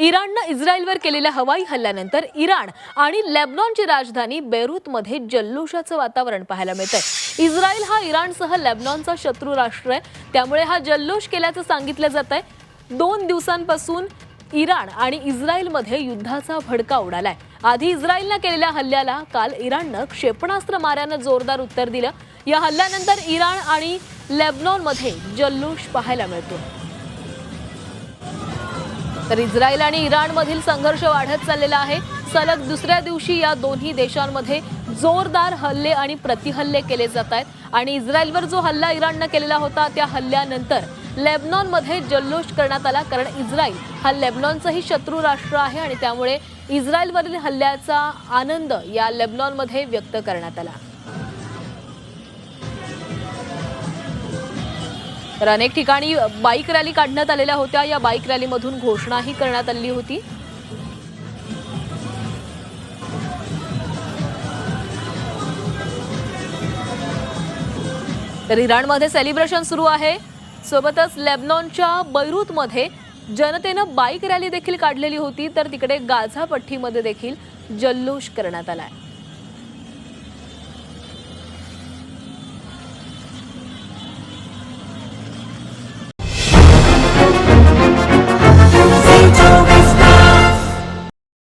इराणनं इस्रायलवर केलेल्या हवाई हल्ल्यानंतर इराण आणि लेबनॉनची राजधानी बेरूतमध्ये जल्लोषाचं वातावरण पाहायला मिळतंय. इस्रायल हा इराणसह लेबनॉनचा शत्रू राष्ट्र आहे. त्यामुळे हा जल्लोष केल्याचं सांगितलं जात आहे दोन दिवसांपासून इराण आणि इस्रायलमध्ये युद्धाचा भडका उडालाय. आधी इस्रायलनं केलेल्या हल्ल्याला काल इराणनं क्षेपणास्त्र माऱ्यानं जोरदार उत्तर दिलं. या हल्ल्यानंतर इराण आणि लेबनॉनमध्ये जल्लोष पाहायला मिळतो. तर इस्रायल आणि इराणमधील संघर्ष वाढत चाललेला आहे. सलग दुसऱ्या दिवशी या दोन्ही देशांमध्ये जोरदार हल्ले आणि प्रतिहल्ले केले जात आहेत. आणि इस्रायलवर जो हल्ला इराणनं केलेला होता त्या हल्ल्यानंतर लेबनॉनमध्ये जल्लोष करण्यात आला कारण इस्रायल हा लेबनॉनचाही शत्रू राष्ट्र आहे आणि त्यामुळे इस्रायलवरील हल्ल्याचा आनंद या लेबनॉनमध्ये व्यक्त करण्यात आला. तर अनेक ठिकाणी बाईक रॅली काढण्यात आलेल्या होत्या. या बाईक रॅलीमधून घोषणाही करण्यात आलेली होती. तर इराणमध्ये सेलिब्रेशन सुरू आहे. सोबतच लेबनॉनच्या बैरूतमध्ये जनतेनं बाईक रॅली देखील काढलेली होती. तर तिकडे गाझा पट्टीमध्ये देखील जल्लोष करण्यात आलाय.